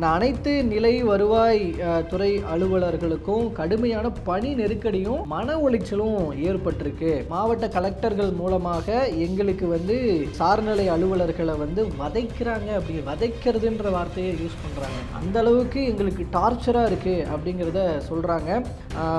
அந்த அனைத்து நிலை வருவாய் துறை அலுவலர்களுக்கும் கடுமையான பணி நெருக்கடியும் மன உளைச்சலும் ஏற்பட்டிருக்கு. மாவட்ட கலெக்டர்கள் மூலமாக எங்களுக்கு வந்து சார்நிலை அலுவலர்களை வந்து வதைக்கிறாங்க. அப்படி வதைக்கிறதுன்ற வார்த்தையை யூஸ் பண்ணுறாங்க அந்த அளவுக்கு எங்களுக்கு டார்ச்சராக இருக்குது அப்படிங்கிறத சொல்கிறாங்க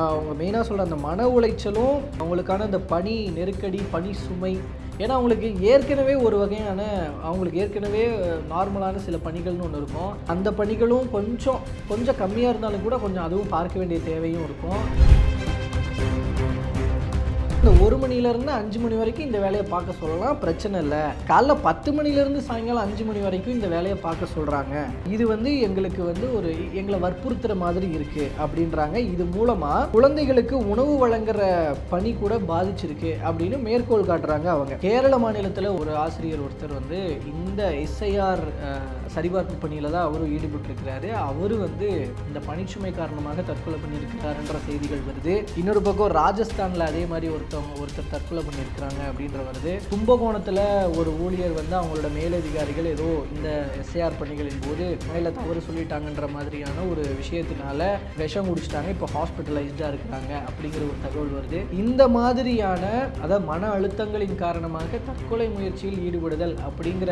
அவங்க மெயினாக சொல்கிற அந்த மன உளைச்சலும் அவங்களுக்கான அந்த பணி நெருக்கடி பணி சுமை ஏன்னா அவங்களுக்கு ஏற்கனவே ஒரு வகையான அவங்களுக்கு ஏற்கனவே நார்மலான சில பணிகள்னு ஒன்று இருக்கும். அந்த பணிகளும் கொஞ்சம் கொஞ்சம் கம்மியாக இருந்தாலும் கூட கொஞ்சம் அதுவும் பார்க்க வேண்டிய தேவையும் இருக்கும். இந்த ஒரு மணிலேருந்து அஞ்சு மணி வரைக்கும் இந்த வேலையை பார்க்க சொல்லலாம். பிரச்சனை இல்லை. காலைல பத்து மணிலேருந்து சாயங்காலம் அஞ்சு மணி வரைக்கும் இந்த வேலையை பார்க்க சொல்கிறாங்க இது வந்து எங்களுக்கு வந்து ஒரு எங்களை வற்புறுத்துகிற மாதிரி இருக்குது அப்படின்றாங்க. இது மூலமாக குழந்தைகளுக்கு உணவு வழங்குற பணி கூட பாதிச்சிருக்கு அப்படின்னு மேற்கோள் காட்டுறாங்க அவங்க. கேரள மாநிலத்தில் ஒரு ஆசிரியர் ஒருத்தர் வந்து இந்த இந்த எஸ்ஐஆர் சரிபார்ப்பு பணியில் தான் அவரும் ஈடுபட்டிருக்கிறாரு. அவரு வந்து இந்த பணிச்சுமை காரணமாக தற்கொலை பண்ணியிருக்கிறாருன்ற செய்திகள் வருது. இன்னொரு பக்கம் ராஜஸ்தானில் அதே மாதிரி ஒருத்தவங்க ஒருத்தர் தற்கொலை பண்ணியிருக்கிறாங்க அப்படின்ற வருது. கும்பகோணத்தில் ஒரு ஊழியர் வந்து அவங்களோட மேலதிகாரிகள் ஏதோ இந்த எஸ்ஐஆர் பணிகளின் போது மேலே தவறு சொல்லிட்டாங்கன்ற மாதிரியான ஒரு விஷயத்தினால விஷம் குடிச்சிட்டாங்க. இப்போ ஹாஸ்பிட்டலைஸ்டாக இருக்கிறாங்க அப்படிங்கிற ஒரு தகவல் வருது. இந்த மாதிரியான அதாவது மன அழுத்தங்களின் காரணமாக தற்கொலை முயற்சியில் ஈடுபடுதல் அப்படிங்கிற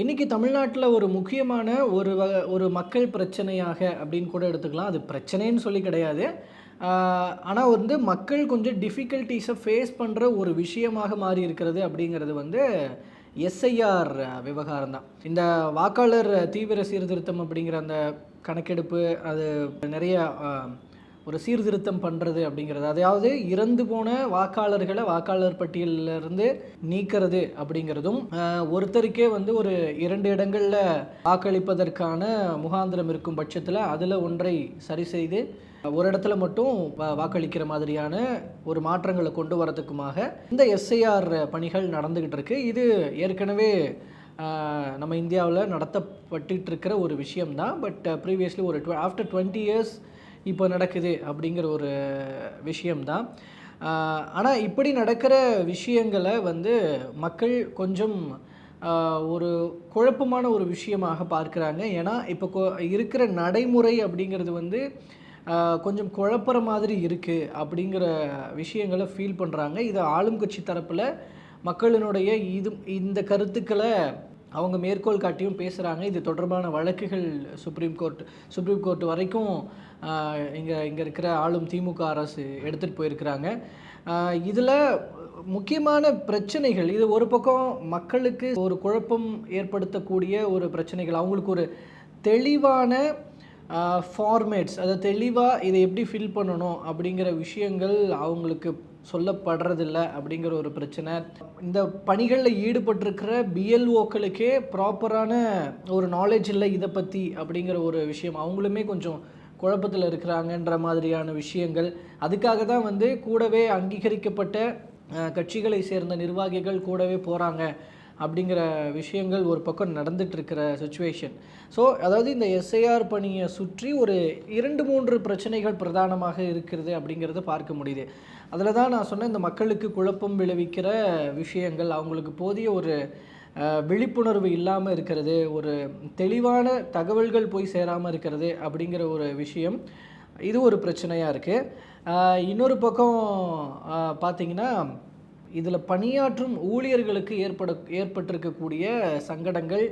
இன்றைக்கி தமிழ்நாட்டில் ஒரு முக்கியமான ஒரு வ ஒரு மக்கள் பிரச்சனையாக அப்படின்னு கூட எடுத்துக்கலாம். அது பிரச்சனைன்னு சொல்லி கிடையாது. ஆனால் வந்து மக்கள் கொஞ்சம் டிஃபிகல்ட்டிஸை ஃபேஸ் பண்ணுற ஒரு விஷயமாக மாறி இருக்கிறது அப்படிங்கிறது வந்து எஸ்ஐஆர் விவகாரம் தான். இந்த வாக்காளர் தீவிர சீர்திருத்தம் அப்படிங்கிற அந்த கணக்கெடுப்பு அது நிறைய ஒரு சீர்திருத்தம் பண்ணுறது அப்படிங்கிறது. அதாவது இறந்து போன வாக்காளர்களை வாக்காளர் பட்டியலிருந்து நீக்கிறது அப்படிங்கிறதும் ஒருத்தருக்கே வந்து ஒரு இரண்டு இடங்களில் வாக்களிப்பதற்கான முகாந்திரம் இருக்கும் பட்சத்தில் அதில் ஒன்றை சரி செய்து ஒரு இடத்துல மட்டும் வாக்களிக்கிற மாதிரியான ஒரு மாற்றங்களை கொண்டு வரதுக்குமாக இந்த எஸ்ஐஆர் பணிகள் நடந்துக்கிட்டு இருக்கு. இது ஏற்கனவே நம்ம இந்தியாவில் நடத்தப்பட்டு இருக்கிற ஒரு விஷயம்தான். பட் ப்ரீவியஸ்லி ஒரு ஆஃப்டர் டுவெண்ட்டி இயர்ஸ் இப்போ நடக்குது அப்படிங்கிற ஒரு விஷயம்தான். ஆனால் இப்படி நடக்கிற விஷயங்களை வந்து மக்கள் கொஞ்சம் ஒரு குழப்பமான ஒரு விஷயமாக பார்க்குறாங்க. ஏன்னா இப்போ கொ- இருக்கிற நடைமுறை அப்படிங்கிறது வந்து கொஞ்சம் குழப்புற மாதிரி இருக்குது அப்படிங்கிற விஷயங்களை ஃபீல் பண்ணுறாங்க இது ஆளும் கட்சி தரப்பில் மக்களினுடைய இது இந்த கருத்துக்களை அவங்க மேற்கோள் காட்டியும் பேசுகிறாங்க இது தொடர்பான வழக்குகள் சுப்ரீம் கோர்ட் சுப்ரீம் கோர்ட் வரைக்கும் இங்கே இங்கே இருக்கிற ஆளும் திமுக அரசு எடுத்துகிட்டு போயிருக்கிறாங்க. இதில் முக்கியமான பிரச்சனைகள் இது ஒரு பக்கம் மக்களுக்கு ஒரு குழப்பம் ஏற்படுத்தக்கூடிய ஒரு பிரச்சனைகள். அவங்களுக்கு ஒரு தெளிவான ஃபார்மேட்ஸ் அதை தெளிவாக இதை எப்படி ஃபில் பண்ணணும் அப்படிங்கிற விஷயங்கள் அவங்களுக்கு சொல்லப்படுறதில்ல அப்படிங்கிற ஒரு பிரச்சனை. இந்த பணிகளில் ஈடுபட்டிருக்கிற பிஎல்ஓக்களுக்கே ப்ராப்பரான ஒரு நாலேஜ் இல்லை இதை பற்றி அப்படிங்கிற ஒரு விஷயம். அவங்களுமே கொஞ்சம் குழப்பத்தில் இருக்கிறாங்கன்ற மாதிரியான விஷயங்கள். அதுக்காக தான் வந்து கூடவே அங்கீகரிக்கப்பட்ட கட்சிகளை சேர்ந்த நிர்வாகிகள் கூடவே போகிறாங்க அப்படிங்கிற விஷயங்கள் ஒரு பக்கம் நடந்துகிட்ருக்கிற சுச்சுவேஷன் ஸோ அதாவது இந்த எஸ்ஐஆர் பணியை சுற்றி ஒரு இரண்டு மூன்று பிரச்சனைகள் பிரதானமாக இருக்கிறது அப்படிங்கிறத பார்க்க முடியுது. அதில் தான் நான் சொன்ன இந்த மக்களுக்கு குழப்பம் விளைவிக்கிற விஷயங்கள் அவங்களுக்கு போதிய ஒரு விழிப்புணர்வு இல்லாமல் இருக்கிறது ஒரு தெளிவான தகவல்கள் போய் சேராமல் இருக்கிறது அப்படிங்கிற ஒரு விஷயம். இது ஒரு பிரச்சனையாக இருக்குது இன்னொரு பக்கம் பார்த்திங்கன்னா பார்த்தீங்கன்னா இதில் பணியாற்றும் ஊழியர்களுக்கு ஏற்பட ஏற்பட்டிருக்கக்கூடிய சங்கடங்கள்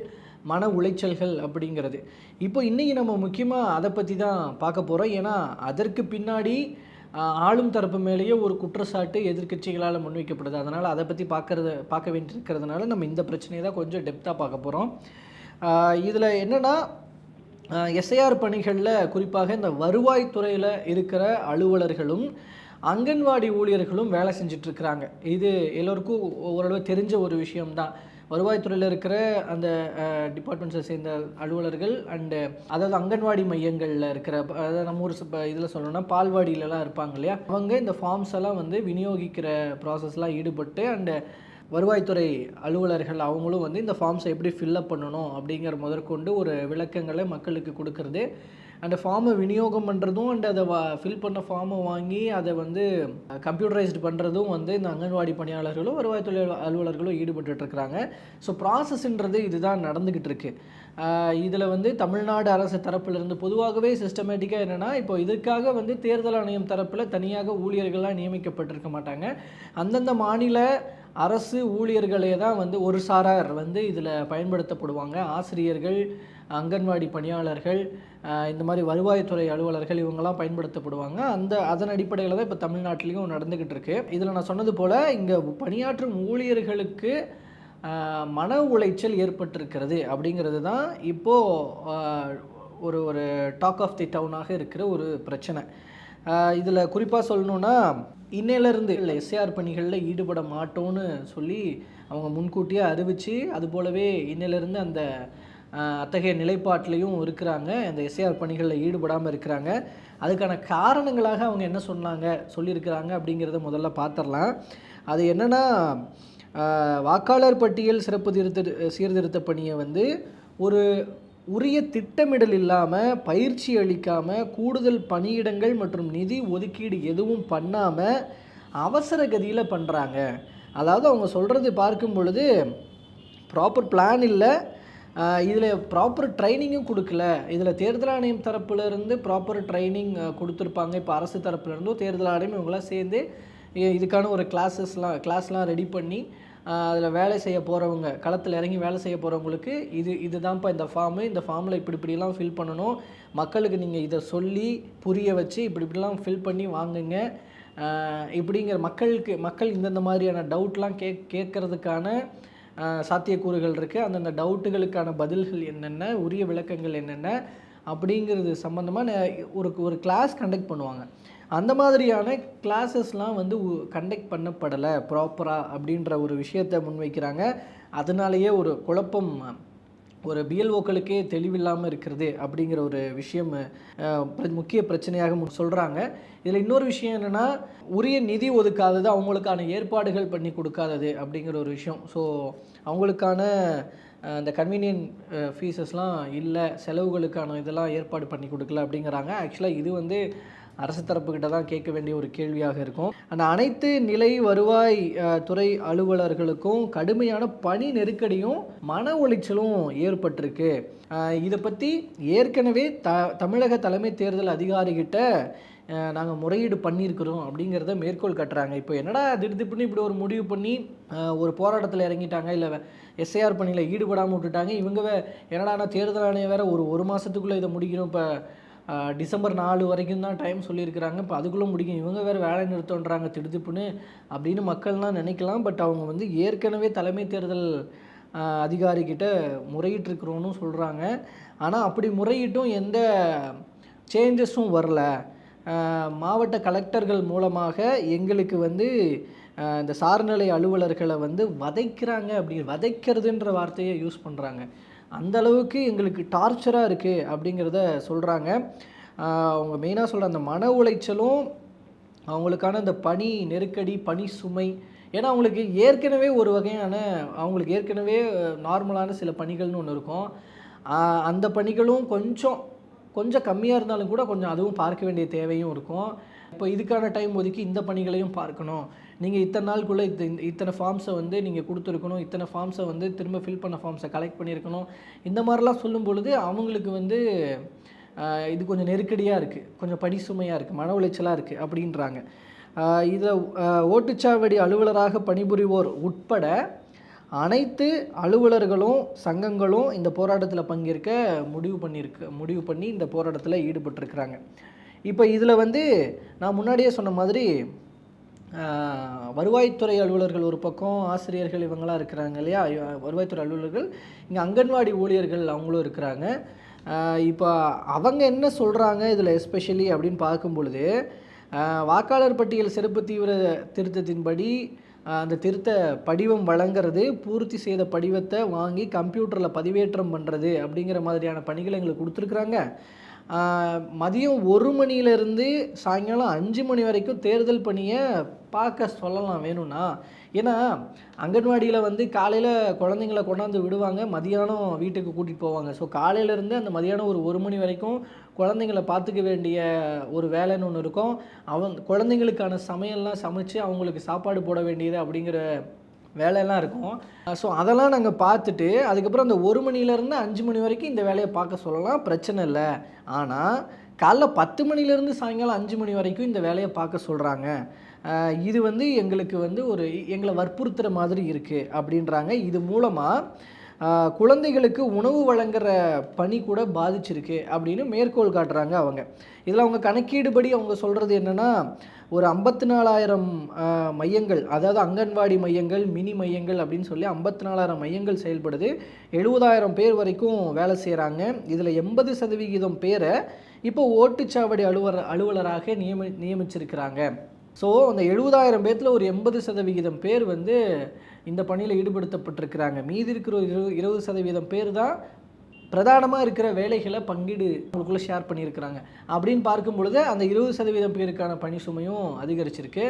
மன உளைச்சல்கள் அப்படிங்கிறது. இப்போ இன்றைக்கி நம்ம முக்கியமாக அதை பற்றி தான் பார்க்க போகிறோம் ஏன்னா அதற்கு பின்னாடி ஆளும் தரப்பு மேலேயே ஒரு குற்றச்சாட்டு எதிர்க்கட்சிகளால் முன்வைக்கப்படுது. அதனால் அதை பற்றி பார்க்கறது பார்க்க வேண்டியிருக்கிறதுனால நம்ம இந்த பிரச்சனையை தான் கொஞ்சம் டெப்த்தாக பார்க்க போகிறோம் இதில் என்னென்னா எஸ்ஐஆர் பணிகளில் குறிப்பாக இந்த வருவாய்த்துறையில் இருக்கிற அலுவலர்களும் அங்கன்வாடி ஊழியர்களும் வேலை செஞ்சிட்ருக்கிறாங்க இது எல்லோருக்கும் ஓரளவு தெரிஞ்ச ஒரு விஷயம்தான். வருவாய்த்துறையில் இருக்கிற அந்த டிபார்ட்மெண்ட்ஸை சேர்ந்த அலுவலர்கள் அண்டு அதாவது அங்கன்வாடி மையங்களில் இருக்கிற அதாவது நம்ம ஊர் இதில் சொல்லணும்னா பால்வாடியிலலாம் இருப்பாங்க இல்லையா? அவங்க இந்த ஃபார்ம்ஸ் எல்லாம் வந்து விநியோகிக்கிற ப்ராசஸ்லாம் ஈடுபட்டு அண்டு வருவாய்த்துறை அலுவலர்கள் அவங்களும் வந்து இந்த ஃபார்ம்ஸை எப்படி ஃபில்லப் பண்ணணும் அப்படிங்கிற முதற்கொண்டு ஒரு விளக்கங்களை மக்களுக்கு கொடுக்கறது. அந்த ஃபார்மை விநியோகம் பண்ணுறதும் அண்ட் அதை ஃபில் பண்ண ஃபார்மை வாங்கி அதை வந்து கம்ப்யூட்டரைஸ்டு பண்ணுறதும் வந்து இந்த அங்கன்வாடி பணியாளர்களும் வருவாய்த்துறை அலுவலர்களும் ஈடுபட்டுட்டு இருக்கிறாங்க ஸோ ப்ராசஸ்ன்றது இதுதான் நடந்துக்கிட்டு இருக்கு இதில் வந்து தமிழ்நாடு அரசு தரப்பிலிருந்து பொதுவாகவே சிஸ்டமேட்டிக்காக என்னென்னா இப்போ இதுக்காக வந்து தேர்தல் ஆணையம் தரப்பில் தனியாக ஊழியர்கள்லாம் நியமிக்கப்பட்டிருக்க மாட்டாங்க. அந்தந்த மாநில அரசு ஊழியர்களே தான் வந்து ஒரு சாரார் வந்து இதில் பயன்படுத்தப்படுவாங்க. ஆசிரியர்கள் அங்கன்வாடி பணியாளர்கள் இந்த மாதிரி வருவாய்த்துறை அலுவலர்கள் இவங்கெல்லாம் பயன்படுத்தப்படுவாங்க. அந்த அதன் அடிப்படையில் தான் இப்போ தமிழ்நாட்டிலையும் நடந்துக்கிட்டு இருக்கு. இதில் நான் சொன்னது போல் இங்கே பணியாற்றும் ஊழியர்களுக்கு மன உளைச்சல் ஏற்பட்டிருக்கிறது அப்படிங்கிறது தான் இப்போது ஒரு ஒரு டாக் ஆஃப் தி டவுனாக இருக்கிற ஒரு பிரச்சனை. இதில் குறிப்பாக சொல்லணுன்னா இன்னையிலேருந்து இல்லை எஸ்ஏஆர் பணிகளில் ஈடுபட மாட்டோன்னு சொல்லி அவங்க முன்கூட்டியே அறிவித்து அது போலவே இன்னையிலேருந்து அந்த அத்தகைய நிலைப்பாட்டிலையும் இருக்கிறாங்க. அந்த எஸ்ஏஆர் பணிகளில் ஈடுபடாமல் இருக்கிறாங்க. அதுக்கான காரணங்களாக அவங்க என்ன சொன்னாங்க சொல்லியிருக்கிறாங்க அப்படிங்கிறத முதல்ல பார்த்துடலாம். அது என்னென்னா வாக்காளர் பட்டியல் சிறப்பு திருத்த சீர்திருத்த பணியை வந்து ஒரு உரிய திட்டமிடல் இல்லாமல் பயிற்சி அளிக்காமல் கூடுதல் பணியிடங்கள் மற்றும் நிதி ஒதுக்கீடு எதுவும் பண்ணாமல் அவசர கதியில் பண்ணுறாங்க அதாவது அவங்க சொல்கிறது பார்க்கும் பொழுது ப்ராப்பர் பிளான் இல்லை. இதில் ப்ராப்பர் ட்ரைனிங்கும் கொடுக்கல. இதில் தேர்தல் ஆணையம் தரப்புலேருந்து ப்ராப்பர் ட்ரைனிங் கொடுத்துருப்பாங்க. இப்போ அரசு தரப்புலேருந்தும் தேர்தல் ஆணையம் இவங்களாம் சேர்ந்து இதுக்கான ஒரு கிளாஸஸ்லாம் கிளாஸ்லாம் ரெடி பண்ணி அதில் வேலை செய்ய போகிறவங்க களத்தில் இறங்கி வேலை செய்ய போகிறவங்களுக்கு இது இதுதான்ப்பா இந்த ஃபார்மு இந்த ஃபார்மில் இப்படி இப்படிலாம் ஃபில் பண்ணணும். மக்களுக்கு நீங்கள் இதை சொல்லி புரிய வச்சு இப்படி இப்படிலாம் ஃபில் பண்ணி வாங்குங்க. இப்படிங்கிற மக்களுக்கு மக்கள் இந்தந்த மாதிரியான டவுட்லாம் கேக் கேட்குறதுக்கான சாத்தியக்கூறுகள் இருக்குது அந்தந்த டவுட்டுகளுக்கான பதில்கள் என்னென்ன உரிய விளக்கங்கள் என்னென்ன அப்படிங்கிறது சம்மந்தமாக ஒரு ஒரு கிளாஸ் கண்டக்ட் பண்ணுவாங்க. அந்த மாதிரியான கிளாஸஸ்லாம் வந்து கண்டக்ட் பண்ணப்படலை ப்ராப்பராக அப்படின்ற ஒரு விஷயத்தை முன்வைக்கிறாங்க. அதனாலேயே ஒரு குழப்பம் ஒரு பிஎல்ஓக்களுக்கே தெளிவில்லாமல் இருக்கிறது அப்படிங்கிற ஒரு விஷயம் முக்கிய பிரச்சனையாக சொல்கிறாங்க இதில் இன்னொரு விஷயம் என்னென்னா உரிய நிதி ஒதுக்காதது அவங்களுக்கான ஏற்பாடுகள் பண்ணி கொடுக்காதது அப்படிங்கிற ஒரு விஷயம். ஸோ அவங்களுக்கான அந்த கன்வீனியன்ட் ஃபீஸஸ்லாம் இல்லை செலவுகளுக்கான இதெல்லாம் ஏற்பாடு பண்ணி கொடுக்கல அப்படிங்கிறாங்க. ஆக்சுவலாக இது வந்து அரசு தரப்புக்கிட்ட தான் கேட்க வேண்டிய ஒரு கேள்வியாக இருக்கும். அந்த அனைத்து நிலை வருவாய் துறை அலுவலர்களுக்கும் கடுமையான பணி நெருக்கடியும் மன உளைச்சலும் ஏற்பட்டிருக்கு. இதை பற்றி ஏற்கனவே த தமிழக தலைமை தேர்தல் அதிகாரிகிட்ட நாங்கள் முறையீடு பண்ணியிருக்கிறோம் அப்படிங்கிறத மேற்கோள் கட்டுறாங்க. இப்போ என்னடா திடுதிப்புன்னு இப்படி ஒரு முடிவு பண்ணி ஒரு போராட்டத்தில் இறங்கிட்டாங்க இல்லை எஸ்ஐஆர் பணியில் ஈடுபடாமல் விட்டுட்டாங்க. இவங்க என்னடா என்னடானா தேர்தல் ஆணையம் வேறு ஒரு ஒரு மாதத்துக்குள்ளே இதை முடிக்கணும் இப்போ டிசம்பர் நாலு வரைக்கும் தான் டைம் சொல்லியிருக்கிறாங்க. இப்போ அதுக்குள்ளே முடிக்கும் இவங்க வேறு வேலை நிறுத்தன்றாங்க திடுதிப்புன்னு அப்படின்னு மக்கள்லாம் நினைக்கலாம். பட் அவங்க வந்து ஏற்கனவே தலைமை தேர்தல் அதிகாரிக்கிட்ட முறையிட்டிருக்கிறோன்னு சொல்கிறாங்க ஆனால் அப்படி முறையிட்டும் எந்த சேஞ்சஸும் வரல. மாவட்ட கலெக்டர்கள் மூலமாக எங்களுக்கு வந்து இந்த சார்நிலை அலுவலர்களை வந்து வதைக்கிறாங்க அப்படி வதைக்கிறதுன்ற வார்த்தையை யூஸ் பண்ணுறாங்க அந்த அளவுக்கு எங்களுக்கு டார்ச்சராக இருக்குது அப்படிங்கிறத சொல்கிறாங்க அவங்க மெயினாக சொல்கிற அந்த மன உளைச்சலும் அவங்களுக்கான அந்த பனி நெருக்கடி பனி சுமை ஏன்னா அவங்களுக்கு ஏற்கனவே ஒரு வகையான அவங்களுக்கு ஏற்கனவே நார்மலான சில பணிகள்னு ஒன்று இருக்கும். அந்த பணிகளும் கொஞ்சம் கொஞ்சம் கம்மியாக இருந்தாலும் கூட கொஞ்சம் அதுவும் பார்க்க வேண்டிய தேவையும் இருக்கும். இப்போ இதுக்கான டைம் ஒதுக்கி இந்த பணிகளையும் பார்க்கணும். நீங்கள் இத்தனை நாளுக்குள்ளே இது இந்த- இத்தனை ஃபார்ம்ஸை வந்து நீங்கள் கொடுத்துருக்கணும். இத்தனை ஃபார்ம்ஸை வந்து திரும்ப ஃபில் பண்ண ஃபார்ம்ஸை கலெக்ட் பண்ணியிருக்கணும். இந்த மாதிரிலாம் சொல்லும் பொழுது அவங்களுக்கு வந்து இது கொஞ்சம் நெருக்கடியாக இருக்குது கொஞ்சம் படி சுமையாக இருக்குது மன உளைச்சலாக இருக்குது அப்படின்றாங்க. இதில் ஓட்டுச்சாவடி அலுவலராக பணிபுரிவோர் உட்பட அனைத்து அலுவலர்களும் சங்கங்களும் இந்த போராட்டத்தில் பங்கேற்க முடிவு பண்ணியிருக்கு முடிவு பண்ணி இந்த போராட்டத்தில் ஈடுபட்டிருக்கிறாங்க. இப்போ இதில் வந்து நான் முன்னாடியே சொன்ன மாதிரி வருவாய்த்துறை அலுவலர்கள் ஒரு பக்கம் ஆசிரியர்கள் இவங்களாம் இருக்கிறாங்க இல்லையா? வருவாய்த்துறை அலுவலர்கள் இங்கே அங்கன்வாடி ஊழியர்கள் அவங்களும் இருக்கிறாங்க. இப்போ அவங்க என்ன சொல்கிறாங்க இதில் எஸ்பெஷலி அப்படின்னு பார்க்கும் பொழுது வாக்காளர் பட்டியல் சிறப்பு தீவிர திருத்தத்தின்படி அந்த திருத்த படிவம் வழங்குறது பூர்த்தி செய்த படிவத்தை வாங்கி கம்ப்யூட்டரில் பதிவேற்றம் பண்ணுறது அப்படிங்கிற மாதிரியான பணிகளை எங்களுக்கு கொடுத்துருக்குறாங்க. மதியம் ஒரு மணியிலேருந்து சாயங்காலம் அஞ்சு மணி வரைக்கும் தேர்தல் பணியை பார்க்க சொல்லலாம் வேணும்னா. ஏன்னா அங்கன்வாடியில் வந்து காலையில் குழந்தைங்கள கொண்டாந்து விடுவாங்க மதியானம் வீட்டுக்கு கூட்டிகிட்டு போவாங்க. ஸோ காலையிலேருந்து அந்த மதியானம் ஒரு ஒரு மணி வரைக்கும் குழந்தைங்கள பார்த்துக்க வேண்டிய ஒரு வேலைன்னு ஒன்று இருக்கும். அவன் குழந்தைங்களுக்கான சமையல்லாம் சமைச்சு அவங்களுக்கு சாப்பாடு போட வேண்டியது அப்படிங்கிற வேலையெல்லாம் இருக்கும். ஸோ அதெல்லாம் நாங்கள் பார்த்துட்டு அதுக்கப்புறம் அந்த ஒரு மணிலேருந்து அஞ்சு மணி வரைக்கும் இந்த வேலையை பார்க்க சொல்லலாம். பிரச்சனை இல்லை. ஆனால் காலைல பத்து மணிலேருந்து சாயங்காலம் அஞ்சு மணி வரைக்கும் இந்த வேலையை பார்க்க சொல்கிறாங்க இது வந்து எங்களுக்கு வந்து ஒரு எங்களை வற்புறுத்துகிற மாதிரி இருக்குது அப்படின்றாங்க. இது மூலமாக குழந்தைகளுக்கு உணவு வழங்குற பணி கூட பாதிச்சிருக்கு அப்படின்னு மேற்கோள் காட்டுறாங்க அவங்க. இதில் அவங்க கணக்கீடுபடி அவங்க சொல்கிறது என்னென்னா ஒரு ஐம்பத்தி நாலாயிரம் மையங்கள் அதாவது அங்கன்வாடி மையங்கள் மினி மையங்கள் அப்படின்னு சொல்லி ஐம்பத்தி நாலாயிரம் மையங்கள் செயல்படுது. எழுபதாயிரம் பேர் வரைக்கும் வேலை செய்கிறாங்க இதில் எண்பது சதவிகிதம் பேரை இப்போ ஓட்டுச்சாவடி அலுவலர் அலுவலராக நியமி நியமிச்சிருக்கிறாங்க. ஸோ அந்த எழுபதாயிரம் பேர்த்தில் ஒரு எண்பது சதவிகிதம் பேர் வந்து இந்த பணியில் ஈடுபடுத்தப்பட்டிருக்கிறாங்க. மீதி இருக்கிற ஒரு இரு இருபது சதவீதம் பேர் தான் பிரதானமாக இருக்கிற வேலைகளை பங்கீடு அவங்களுக்குள்ளே ஷேர் பண்ணியிருக்கிறாங்க. அப்படின்னு பார்க்கும் பொழுது அந்த இருபது சதவீதம் பேருக்கான பணி சுமையும் அதிகரிச்சிருக்கு.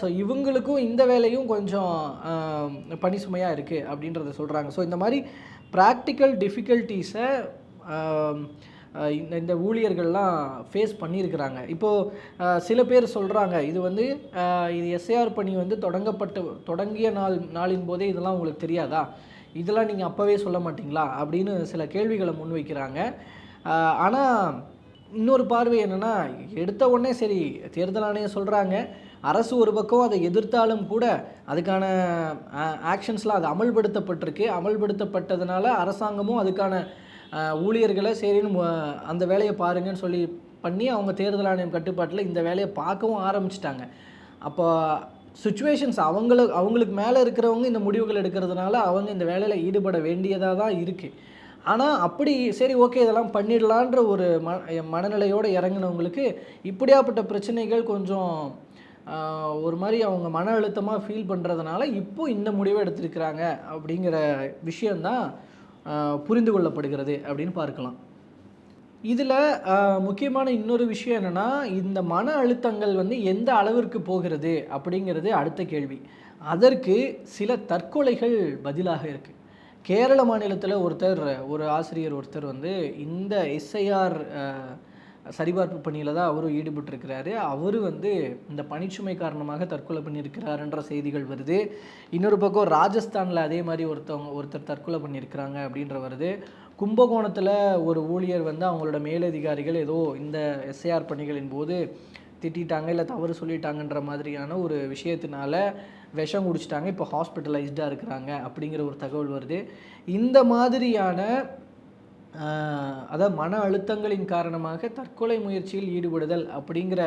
ஸோ இவங்களுக்கும் இந்த வேலையும் கொஞ்சம் பணி சுமையாக இருக்குது அப்படின்றத சொல்கிறாங்க ஸோ இந்த மாதிரி ப்ராக்டிக்கல் டிஃபிகல்ட்டிஸை இந்த இந்த ஊழியர்கள்லாம் ஃபேஸ் பண்ணியிருக்கிறாங்க. இப்போது சில பேர் சொல்கிறாங்க இது வந்து இது எஸ்ஏஆர் பணி வந்து தொடங்கப்பட்ட தொடங்கிய நாள் நாளின் போதே இதெல்லாம் உங்களுக்கு தெரியாதா? இதெல்லாம் நீங்கள் அப்போவே சொல்ல மாட்டிங்களா? அப்படின்னு சில கேள்விகளை முன்வைக்கிறாங்க. ஆனால் இன்னொரு பார்வை என்னென்னா எடுத்த உடனே சரி தேர்தல் ஆணையம் சொல்கிறாங்க அரசு ஒரு பக்கம் அதை எதிர்த்தாலும் கூட அதுக்கான ஆக்ஷன்ஸ்லாம் அது அமல்படுத்தப்பட்டிருக்கு. அமல்படுத்தப்பட்டதுனால அரசாங்கமும் அதுக்கான ஊழியர்களை சரின்னு அந்த வேலையை பாருங்கன்னு சொல்லி பண்ணி அவங்க தேர்தல் ஆணையம் கட்டுப்பாட்டில் இந்த வேலையை பார்க்கவும் ஆரம்பிச்சிட்டாங்க. அப்போ சுச்சுவேஷன்ஸ் அவங்கள அவங்களுக்கு மேலே இருக்கிறவங்க இந்த முடிவுகள் எடுக்கிறதுனால அவங்க இந்த வேலையில் ஈடுபட வேண்டியதாக தான் இருக்குது ஆனால் அப்படி சரி ஓகே இதெல்லாம் பண்ணிடலான்ற ஒரு ம மனநிலையோடு இறங்கினவங்களுக்கு இப்படியாப்பட்ட பிரச்சனைகள் கொஞ்சம் ஒரு மாதிரி அவங்க மன அழுத்தமாக ஃபீல் பண்ணுறதுனால இப்போ இந்த முடிவை எடுத்திருக்கிறாங்க அப்படிங்கிற விஷயந்தான் புரிந்து கொள்ளப்படுகிறது அப்படின்னு பார்க்கலாம். இதில் முக்கியமான இன்னொரு விஷயம் என்னென்னா இந்த மன அழுத்தங்கள் வந்து எந்த அளவிற்கு போகிறது அப்படிங்கிறது அடுத்த கேள்வி. அதற்கு சில தற்கொலைகள் பதிலாக இருக்குது கேரள மாநிலத்தில் ஒருத்தர் ஒரு ஆசிரியர் ஒருத்தர் வந்து இந்த எஸ்ஐஆர் சரிபார்ப்பு பணியில் தான் அவரும் ஈடுபட்டிருக்கிறாரு. அவர் வந்து இந்த பணிச்சுமை காரணமாக தற்கொலை பண்ணியிருக்கிறாருன்ற செய்திகள் வருது. இன்னொரு பக்கம் ராஜஸ்தானில் அதே மாதிரி ஒருத்தவங்க ஒருத்தர் தற்கொலை பண்ணியிருக்கிறாங்க அப்படின்ற வருது. கும்பகோணத்தில் ஒரு ஊழியர் வந்து அவங்களோட மேலதிகாரிகள் ஏதோ இந்த எஸ்ஐஆர் பணிகளின் போது திட்டிட்டாங்க இல்லை தவறு சொல்லிட்டாங்கன்ற மாதிரியான ஒரு விஷயத்தினால விஷம் குடிச்சிட்டாங்க. இப்போ ஹாஸ்பிட்டலைஸ்டாக இருக்கிறாங்க அப்படிங்கிற ஒரு தகவல் வருது. இந்த மாதிரியான அதாவது மன அழுத்தங்களின் காரணமாக தற்கொலை முயற்சியில் ஈடுபடுதல் அப்படிங்கிற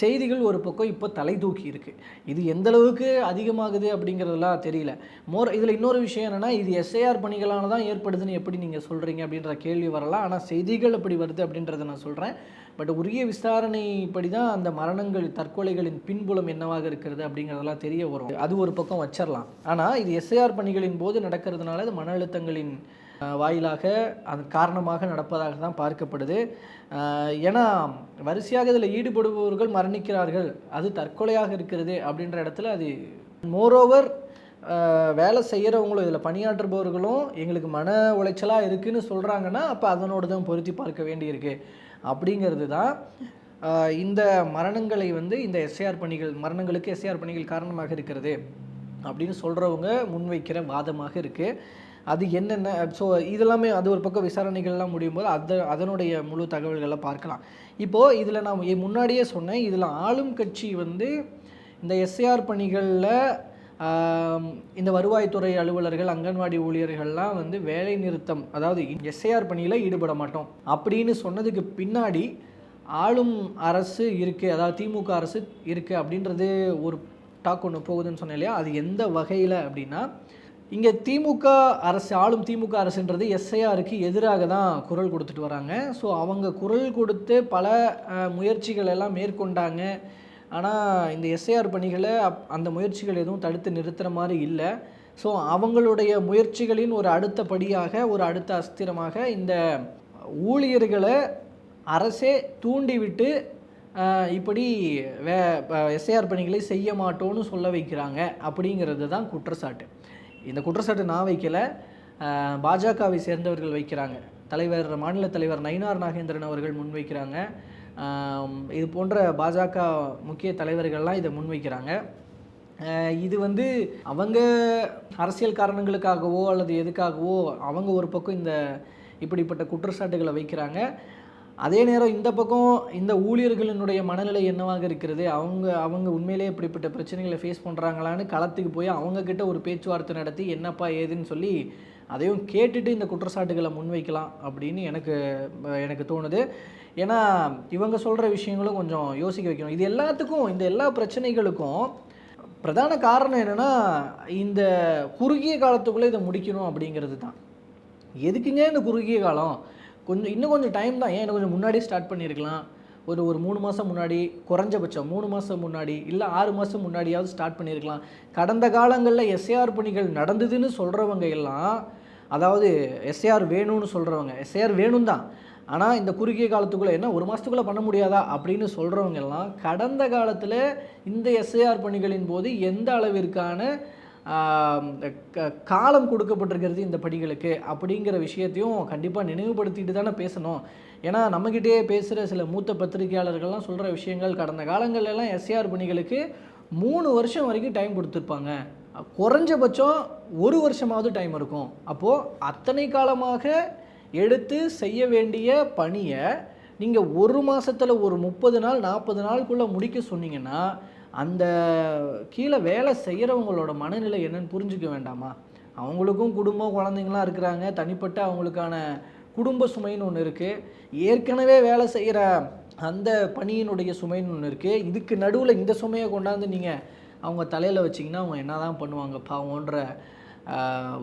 செய்திகள் ஒரு பக்கம் இப்போ தலை தூக்கி இருக்குது இது எந்த அளவுக்கு அதிகமாகுது அப்படிங்கிறதெல்லாம் தெரியல. மோர் இதில் இன்னொரு விஷயம் என்னென்னா இது எஸ்ஐஆர் பணிகளான தான் ஏற்படுதுன்னு எப்படி நீங்கள் சொல்கிறீங்க அப்படின்ற கேள்வி வரலாம். ஆனால் செய்திகள் அப்படி வருது அப்படின்றத நான் சொல்கிறேன் பட் உரிய விசாரணைப்படி தான் அந்த மரணங்கள் தற்கொலைகளின் பின்புலம் என்னவாக இருக்கிறது அப்படிங்கிறதெல்லாம் தெரிய வரும். அது ஒரு பக்கம் வச்சிடலாம் ஆனால் இது எஸ்ஐஆர் பணிகளின் போது நடக்கிறதுனால அது மன அழுத்தங்களின் வாயிலாக அது காரணமாக நடப்பதாக தான் பார்க்கப்படுது. ஏன்னா வரிசையாக இதில் ஈடுபடுபவர்கள் மரணிக்கிறார்கள். அது தற்கொலையாக இருக்கிறது அப்படின்ற இடத்துல அது மோரோவர் வேலை செய்கிறவங்களும் இதில் பணியாற்றுபவர்களும் எங்களுக்கு மன உளைச்சலாக இருக்குன்னு சொல்கிறாங்கன்னா அப்போ அதனோடு தான் பொருத்தி பார்க்க வேண்டியிருக்கு. அப்படிங்கிறது தான் இந்த மரணங்களை வந்து இந்த எஸ்ஐஆர் பணிகள் மரணங்களுக்கு எஸ்ஐஆர் பணிகள் காரணமாக இருக்கிறது அப்படின்னு சொல்கிறவங்க முன்வைக்கிற வாதமாக இருக்குது அது என்னென்ன ஸோ இதெல்லாமே அது ஒரு பக்கம் விசாரணைகள்லாம் முடியும் போது அத அதனுடைய முழு தகவல்களை பார்க்கலாம். இப்போது இதில் நான் முன்னாடியே சொன்னேன் இதில் ஆளும் கட்சி வந்து இந்த எஸ்ஐஆர் பணிகளில் இந்த வருவாய்த்துறை அலுவலர்கள் அங்கன்வாடி ஊழியர்கள்லாம் வந்து வேலை நிறுத்தம் அதாவது எஸ்ஐஆர் பணியில் ஈடுபட மாட்டோம் அப்படின்னு சொன்னதுக்கு பின்னாடி ஆளும் அரசு இருக்குது அதாவது திமுக அரசு இருக்குது அப்படின்றது ஒரு டாக் ஒன்று போகுதுன்னு சொன்னேன் இல்லையா? அது எந்த வகையில் அப்படின்னா இங்கே திமுக அரசு ஆளும் திமுக அரசுன்றது எஸ்ஐஆருக்கு எதிராக தான் குரல் கொடுத்துட்டு வராங்க. ஸோ அவங்க குரல் கொடுத்து பல முயற்சிகள் எல்லாம் மேற்கொண்டாங்க. ஆனால் இந்த எஸ்ஐஆர் பணிகளை அப் அந்த முயற்சிகள் எதுவும் தடுத்து நிறுத்துகிற மாதிரி இல்லை. ஸோ அவங்களுடைய முயற்சிகளின் ஒரு அடுத்த படியாக ஒரு அடுத்த அஸ்திரமாக இந்த ஊழியர்களை அரசே தூண்டிவிட்டு இப்படி வே எஸ்ஐஆர் பணிகளை செய்ய மாட்டோன்னு சொல்ல வைக்கிறாங்க. அப்படிங்கிறது தான் குற்றச்சாட்டு. இந்த குற்றச்சாட்டு நான் வைக்கல. பாஜகவை சேர்ந்தவர்கள் வைக்கிறாங்க. தலைவர் மாநில தலைவர் நயினார் நாகேந்திரன் அவர்கள் முன்வைக்கிறாங்க இது போன்ற பாஜக முக்கிய தலைவர்கள்லாம் இதை முன்வைக்கிறாங்க இது வந்து அவங்க அரசியல் காரணங்களுக்காகவோ அல்லது எதுக்காகவோ அவங்க ஒரு பக்கம் இந்த இப்படிப்பட்ட குற்றச்சாட்டுகளை வைக்கிறாங்க. அதே நேரம் இந்த பக்கம் இந்த ஊழியர்களினுடைய மனநிலை என்னவாக இருக்கிறது? அவங்க அவங்க உண்மையிலேயே இப்படிப்பட்ட பிரச்சனைகளை ஃபேஸ் பண்ணுறாங்களான்னு களத்துக்கு போய் அவங்கக்கிட்ட ஒரு பேச்சுவார்த்தை நடத்தி என்னப்பா ஏதுன்னு சொல்லி அதையும் கேட்டுட்டு இந்த குற்றச்சாட்டுகளை முன்வைக்கலாம் அப்படின்னு எனக்கு எனக்கு தோணுது. ஏன்னா இவங்க சொல்கிற விஷயங்களும் கொஞ்சம் யோசிக்க வைக்கணும். இது எல்லாத்துக்கும் இந்த எல்லா பிரச்சனைகளுக்கும் பிரதான காரணம் என்னென்னா இந்த குறுகிய காலத்துக்குள்ளே இதை முடிக்கணும் அப்படிங்கிறது தான். எதுக்குங்க இந்த குறுகிய காலம்? கொஞ்சம் இன்னும் கொஞ்சம் டைம் தான். ஏன்? இன்னும் கொஞ்சம் முன்னாடியே ஸ்டார்ட் பண்ணியிருக்கலாம் ஒரு ஒரு மூணு மாதம் முன்னாடி குறைஞ்சபட்சம் மூணு மாதம் முன்னாடி இல்லை ஆறு மாதம் முன்னாடியாவது ஸ்டார்ட் பண்ணியிருக்கலாம் கடந்த காலங்களில் எஸ்ஏஆர் பணிகள் நடந்ததுன்னு சொல்கிறவங்க எல்லாம் அதாவது எஸ்ஏஆர் வேணும்னு சொல்கிறவங்க எஸ்ஏஆர் வேணும் தான். ஆனால் இந்த குறுகிய காலத்துக்குள்ளே என்ன ஒரு மாதத்துக்குள்ளே பண்ண முடியாதா? அப்படின்னு சொல்கிறவங்க எல்லாம் கடந்த காலத்தில் இந்த எஸ்ஏஆர் பணிகளின் போது எந்த அளவிற்கான காலம் கொடுக்கப்பட்டிருக்கிறது இந்த பணிகளுக்கு அப்படிங்கிற விஷயத்தையும் கண்டிப்பாக நினைவுபடுத்திட்டு தானே பேசணும். ஏன்னா நம்மக்கிட்டே பேசுகிற சில மூத்த பத்திரிகையாளர்கள்லாம் சொல்கிற விஷயங்கள் கடந்த காலங்கள்ல எஸ்ஆர் பணிகளுக்கு மூணு வருஷம் வரைக்கும் டைம் கொடுத்துருப்பாங்க. குறைஞ்சபட்சம் ஒரு வருஷமாவது டைம் இருக்கும். அப்போது அத்தனை காலமாக எடுத்து செய்ய வேண்டிய பணியை நீங்கள் ஒரு மாதத்தில் ஒரு முப்பது நாள் நாற்பது நாளுக்குள்ளே முடிக்க சொன்னீங்கன்னா அந்த கீழே வேலை செய்கிறவங்களோட மனநிலை என்னன்னு புரிஞ்சுக்க வேண்டாமா? அவங்களுக்கும் குடும்பம் குழந்தைங்களாம் இருக்கிறாங்க. தனிப்பட்ட அவங்களுக்கான குடும்ப சுமைன்னு ஒன்று இருக்குது ஏற்கனவே வேலை செய்கிற அந்த பணியினுடைய சுமைன்னு ஒன்று இருக்குது இதுக்கு நடுவில் இந்த சுமையை கொண்டாந்து நீங்கள் அவங்க தலையில் வச்சிங்கன்னா அவங்க என்ன தான் பண்ணுவாங்க? பாவோன்ற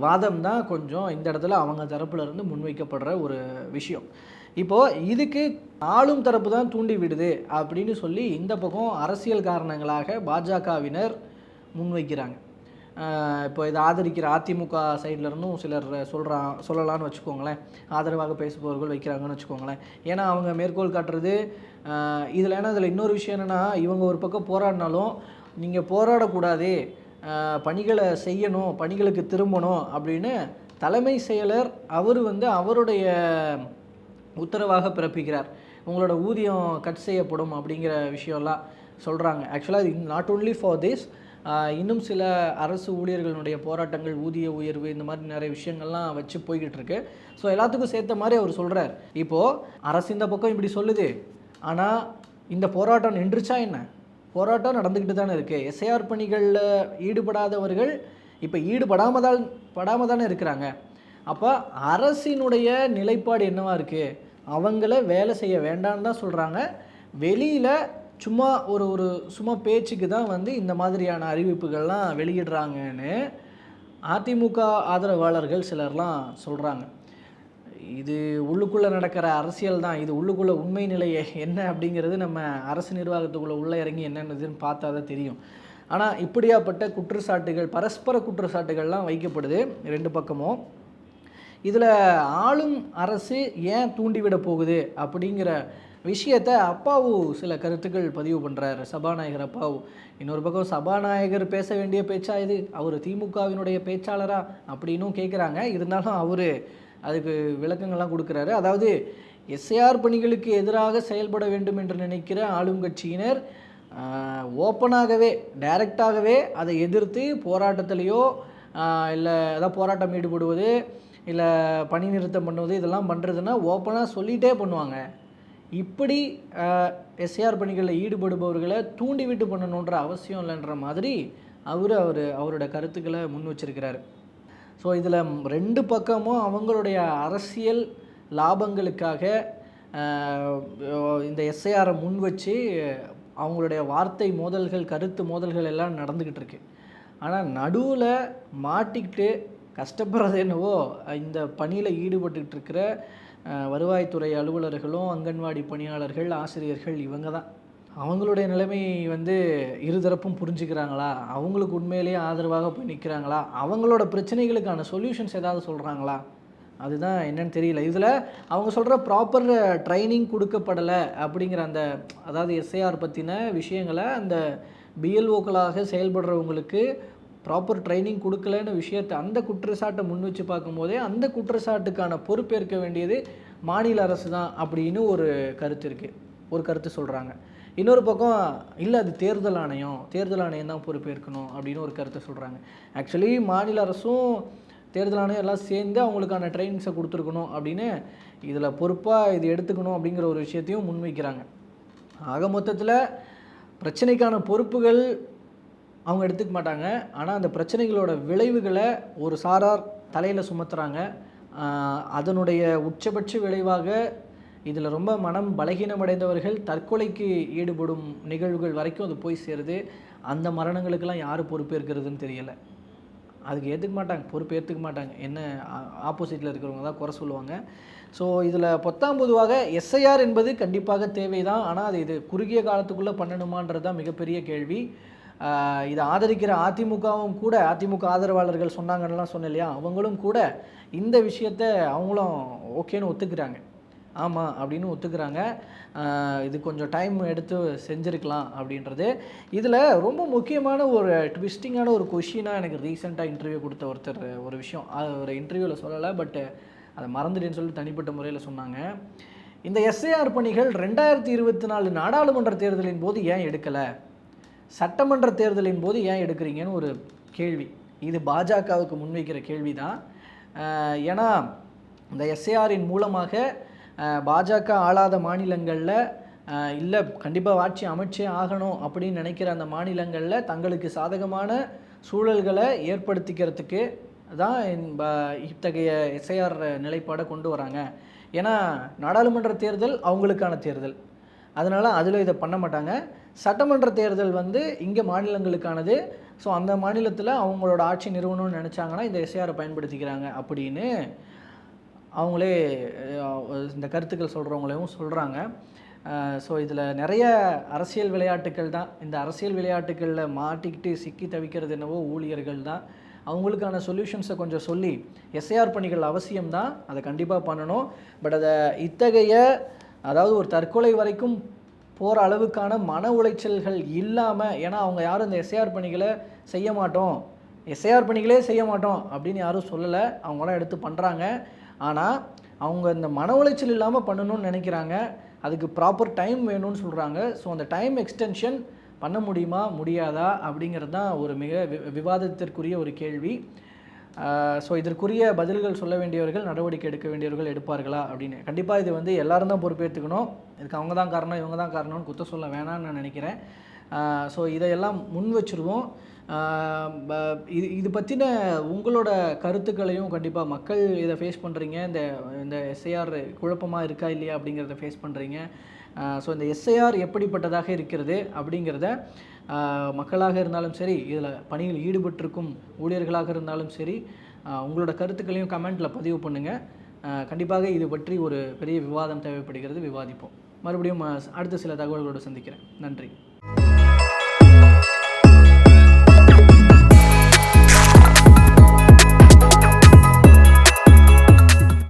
வாதம் தான் கொஞ்சம் இந்த இடத்துல அவங்க தரப்புலேருந்து முன்வைக்கப்படுற ஒரு விஷயம். இப்போது இதுக்கு ஆளும் தரப்பு தான் தூண்டி விடுது அப்படின்னு சொல்லி இந்த பக்கம் அரசியல் காரணங்களாக பாஜகவினர் முன்வைக்கிறாங்க. இப்போ இதை ஆதரிக்கிற அதிமுக சைடில் இருந்தும் சிலர் சொல்கிறான் சொல்லலாம்னு வச்சுக்கோங்களேன். ஆதரவாக பேசுபவர்கள் வைக்கிறாங்கன்னு வச்சுக்கோங்களேன். ஏன்னா அவங்க மேற்கோள் காட்டுறது இதில் ஏன்னா இதில் இன்னொரு விஷயம் என்னென்னா இவங்க ஒரு பக்கம் போராடினாலும் நீங்கள் போராடக்கூடாது பணிகளை செய்யணும் பணிகளுக்கு திரும்பணும் அப்படின்னு தலைமை செயலர் அவர் வந்து அவருடைய உத்தரவாக பிறப்பிக்கிறார். உங்களோட ஊதியம் கட் செய்யப்படும் அப்படிங்கிற விஷயம்லாம் சொல்கிறாங்க ஆக்சுவலாக இது நாட் ஓன்லி ஃபார் திஸ் இன்னும் சில அரசு ஊழியர்களுடைய போராட்டங்கள் ஊதிய உயர்வு இந்த மாதிரி நிறைய விஷயங்கள்லாம் வச்சு போய்கிட்டு இருக்கு. ஸோ எல்லாத்துக்கும் சேர்த்த மாதிரி அவர் சொல்கிறார் இப்போது அரசு இந்த பக்கம் இப்படி சொல்லுது. ஆனால் இந்த போராட்டம் நின்றுச்சா என்ன? போராட்டம் நடந்துக்கிட்டு தானே இருக்குது எஸ்ஐஆர் பணிகளில் ஈடுபடாதவர்கள் இப்போ ஈடுபடாமல் தான் படாமல் தானே இருக்கிறாங்க. அப்போ அரசினுடைய நிலைப்பாடு என்னவாக இருக்குது அவங்கள வேலை செய்ய வேண்டான்னு தான் சொல்கிறாங்க வெளியில் சும்மா ஒரு ஒரு சும்மா பேச்சுக்கு தான் வந்து இந்த மாதிரியான அறிவிப்புகள்லாம் வெளியிடுறாங்கன்னு அதிமுக ஆதரவாளர்கள் சிலர்லாம் சொல்கிறாங்க இது உள்ளுக்குள்ளே நடக்கிற அரசியல் தான். இது உள்ளுக்குள்ளே உண்மை நிலையை என்ன அப்படிங்கிறது நம்ம அரசு நிர்வாகத்துக்குள்ளே உள்ளே இறங்கி என்னென்னதுன்னு பார்த்தா தான் தெரியும். ஆனால் இப்படியாப்பட்ட குற்றச்சாட்டுகள் பரஸ்பர குற்றச்சாட்டுகள்லாம் வைக்கப்படுது. ரெண்டு பக்கமும். இதில் ஆளும் அரசு ஏன் தூண்டிவிட போகுது அப்படிங்கிற விஷயத்த அப்பாவு சில கருத்துக்கள் பதிவு பண்ணுறாரு சபாநாயகர் அப்பாவு. இன்னொரு பக்கம் சபாநாயகர் பேச வேண்டிய பேச்சா இது? அவர் திமுகவினுடைய பேச்சாளரா அப்படின்னும் கேட்குறாங்க இருந்தாலும் அவர் அதுக்கு விளக்கங்கள்லாம் கொடுக்குறாரு. அதாவது எஸ்ஏஆர் பணிகளுக்கு எதிராக செயல்பட வேண்டும் என்று நினைக்கிற ஆளும் கட்சியினர் ஓப்பனாகவே டைரக்டாகவே அதை எதிர்த்து போராட்டத்திலேயோ இல்லை ஏதாவது போராட்டம் ஈடுபடுவது இல்லை பணி நிறுத்தம் பண்ணுவது இதெல்லாம் பண்ணுறதுன்னா ஓப்பனாக சொல்லிகிட்டே பண்ணுவாங்க. இப்படி எஸ்ஏஆர் பணிகளில் ஈடுபடுபவர்களை தூண்டிவிட்டு பண்ணணுன்ற அவசியம் இல்லைன்ற மாதிரி அவர் அவர் அவரோட கருத்துக்களை முன் வச்சிருக்கிறார். ஸோ இதில் ரெண்டு பக்கமும் அவங்களுடைய அரசியல் லாபங்களுக்காக இந்த எஸ்ஐஆரை முன் வச்சு அவங்களுடைய வார்த்தை மோதல்கள் கருத்து மோதல்கள் எல்லாம் நடந்துக்கிட்டு இருக்கு. ஆனால் நடுவில் மாட்டிக்கிட்டு கஷ்டப்படுறது என்னவோ இந்த பணியில் ஈடுபட்டுக்கிட்டு இருக்கிற வருவாய்த்துறை அலுவலர்களும் அங்கன்வாடி பணியாளர்கள் ஆசிரியர்கள் இவங்க தான் அவங்களுடைய நிலைமை வந்து இருதரப்பும் புரிஞ்சுக்கிறாங்களா? அவங்களுக்கு உண்மையிலேயே ஆதரவாக போய் நிற்கிறாங்களா அவங்களோட பிரச்சனைகளுக்கான சொல்யூஷன்ஸ் ஏதாவது சொல்கிறாங்களா அதுதான் என்னன்னு தெரியல. இதில் அவங்க சொல்கிற ப்ராப்பர் ட்ரைனிங் கொடுக்கப்படலை அப்படிங்கிற அந்த அதாவது எஸ்ஐஆர் பற்றின விஷயங்களை அந்த பிஎல்ஓக்களாக செயல்படுறவங்களுக்கு ப்ராப்பர் ட்ரைனிங் கொடுக்கலன்னு விஷயத்தை அந்த குற்றச்சாட்டை முன் வச்சு பார்க்கும்போதே அந்த குற்றச்சாட்டுக்கான பொறுப்பேற்க வேண்டியது மாநில அரசு தான் அப்படின்னு ஒரு கருத்து இருக்குது ஒரு கருத்து சொல்கிறாங்க இன்னொரு பக்கம் இல்லை அது தேர்தல் ஆணையம். தேர்தல் ஆணையம் தான் பொறுப்பேற்கணும் அப்படின்னு ஒரு கருத்தை சொல்கிறாங்க ஆக்சுவலி மாநில அரசும் தேர்தல் ஆணையம் எல்லாம் சேர்ந்து அவங்களுக்கான ட்ரைனிங்ஸை கொடுத்துருக்கணும் அப்படின்னு இதில் பொறுப்பாக இது எடுத்துக்கணும் அப்படிங்கிற ஒரு விஷயத்தையும் முன்வைக்கிறாங்க. ஆக மொத்தத்தில் பிரச்சனைக்கான பொறுப்புகள் அவங்க எடுத்துக்க மாட்டாங்க. ஆனால் அந்த பிரச்சனைகளோட விளைவுகளை ஒரு சாரார் தலையில் சுமத்துறாங்க. அதனுடைய உச்சபட்ச விளைவாக இதில் ரொம்ப மனம் பலகீனமடைந்தவர்கள் தற்கொலைக்கு ஈடுபடும் நிகழ்வுகள் வரைக்கும் அது போய் சேருது. அந்த மரணங்களுக்கெல்லாம் யார் பொறுப்பேற்கிறதுன்னு தெரியலை. அதுக்கு ஏற்றுக்க மாட்டாங்க பொறுப்பு ஏற்றுக்க மாட்டாங்க. என்ன ஆப்போசிட்டில் இருக்கிறவங்க தான் குறை சொல்லுவாங்க. ஸோ இதில் பத்தாம் பொதுவாக எஸ்ஐஆர் என்பது கண்டிப்பாக தேவை தான் ஆனால் அது இது குறுகிய காலத்துக்குள்ளே பண்ணணுமான்றது தான் மிகப்பெரிய கேள்வி. இதை ஆதரிக்கிற அதிமுகவும் கூட அதிமுக ஆதரவாளர்கள் சொன்னாங்கன்னெலாம் சொன்னேன் இல்லையா அவங்களும் கூட இந்த விஷயத்த அவங்களும் ஓகேன்னு ஒத்துக்கிறாங்க. ஆமாம் அப்படின்னு ஒத்துக்கிறாங்க. இது கொஞ்சம் டைம் எடுத்து செஞ்சுருக்கலாம் அப்படின்றது. இதில் ரொம்ப முக்கியமான ஒரு ட்விஸ்டிங்கான ஒரு கொஷினாக எனக்கு ரீசெண்டாக இன்டர்வியூ கொடுத்த ஒருத்தர் ஒரு விஷயம். அது ஒரு இன்டர்வியூவில் சொல்லலை பட் அதை மறந்துட்டேன்னு சொல்லி தனிப்பட்ட முறையில் சொன்னாங்க. இந்த எஸ்ஏஆர் பணிகள் ரெண்டாயிரத்தி இருபத்தி நாலு நாடாளுமன்ற தேர்தலின் போது ஏன் எடுக்கலை? சட்டமன்ற தேர்தலின் போது ஏன் எடுக்கிறீங்கன்னு ஒரு கேள்வி. இது பாஜகவுக்கு முன்வைக்கிற கேள்வி தான் ஏன்னா இந்த எஸ்ஏஆரின் மூலமாக பாஜக ஆளாத மாநிலங்களில் இல்லை கண்டிப்பாக ஆட்சி அமைச்சே ஆகணும் அப்படின்னு நினைக்கிற அந்த மாநிலங்களில் தங்களுக்கு சாதகமான சூழல்களை ஏற்படுத்திக்கிறதுக்கு தான் இந்த இத்தகைய எஸ்ஐஆர் நிலைப்பாடை கொண்டு வராங்க. ஏன்னா நாடாளுமன்ற தேர்தல் அவங்களுக்கான தேர்தல். அதனால் அதில் இதை பண்ண மாட்டாங்க. சட்டமன்ற தேர்தல் வந்து இங்கே மாநிலங்களுக்கானது. ஸோ அந்த மாநிலத்தில் அவங்களோட ஆட்சி நிறுவனம்னு நினச்சாங்கன்னா இந்த எஸ்ஏஆரை பயன்படுத்திக்கிறாங்க அப்படின்னு அவங்களே இந்த கருத்துக்கள் சொல்கிறவங்களையும் சொல்கிறாங்க ஸோ இதில் நிறைய அரசியல் விளையாட்டுக்கள் தான். இந்த அரசியல் விளையாட்டுகளில் மாட்டிக்கிட்டு சிக்கி தவிக்கிறது என்னவோ ஊழியர்கள் தான். அவங்களுக்கான சொல்யூஷன்ஸை கொஞ்சம் சொல்லி எஸ்ஐஆர் பணிகள் அவசியம் தான். அதை கண்டிப்பாக பண்ணணும். பட் அதை இத்தகைய அதாவது ஒரு தற்கொலை வரைக்கும் போகிற அளவுக்கான மன உளைச்சல்கள் இல்லாமல் ஏன்னா அவங்க யாரும் இந்த எஸ்ஐஆர் பணிகளை செய்ய மாட்டோம். எஸ்ஐஆர் பணிகளே செய்ய மாட்டோம் அப்படின்னு யாரும் சொல்லலை. அவங்களாம் எடுத்து பண்ணுறாங்க ஆனால் அவங்க இந்த மன உளைச்சல் இல்லாமல் பண்ணணும்னு நினைக்கிறாங்க. அதுக்கு ப்ராப்பர் டைம் வேணும்னு சொல்கிறாங்க ஸோ அந்த டைம் எக்ஸ்டென்ஷன் பண்ண முடியுமா? முடியாதா? அப்படிங்கிறது தான் ஒரு மிக வி- விவாதத்திற்குரிய ஒரு கேள்வி. ஸோ இதற்குரிய பதில்கள் சொல்ல வேண்டியவர்கள் நடவடிக்கை எடுக்க வேண்டியவர்கள் எடுப்பார்களா அப்படின்னு. கண்டிப்பாக இது வந்து எல்லாரும் தான் பொறுப்பேற்றுக்கணும் இதுக்கு அவங்க தான் காரணம் இவங்க தான் காரணம்னு குத்த சொல்ல வேணாம்னு நான் நினைக்கிறேன். ஸோ இதையெல்லாம் முன் வச்சுருவோம். இது இது பற்றின உங்களோட கருத்துக்களையும் கண்டிப்பாக மக்கள் இதை ஃபேஸ் பண்ணுறீங்க இந்த இந்த எஸ்ஐஆர் குழப்பமாக இருக்கா இல்லையா அப்படிங்கிறத ஃபேஸ் பண்ணுறீங்க ஸோ இந்த எஸ்ஐஆர் எப்படிப்பட்டதாக இருக்கிறது அப்படிங்கிறத மக்களாக இருந்தாலும் சரி இதில் பணியில் ஈடுபட்டிருக்கும் ஊழியர்களாக இருந்தாலும் சரி உங்களோட கருத்துக்களையும் கமெண்ட்டில் பதிவு பண்ணுங்கள் கண்டிப்பாக இது பற்றி ஒரு பெரிய விவாதம் தேவைப்படுகிறது விவாதிப்போம். மறுபடியும் அடுத்த சில தகவல்களோடு சந்திக்கிறேன். நன்றி.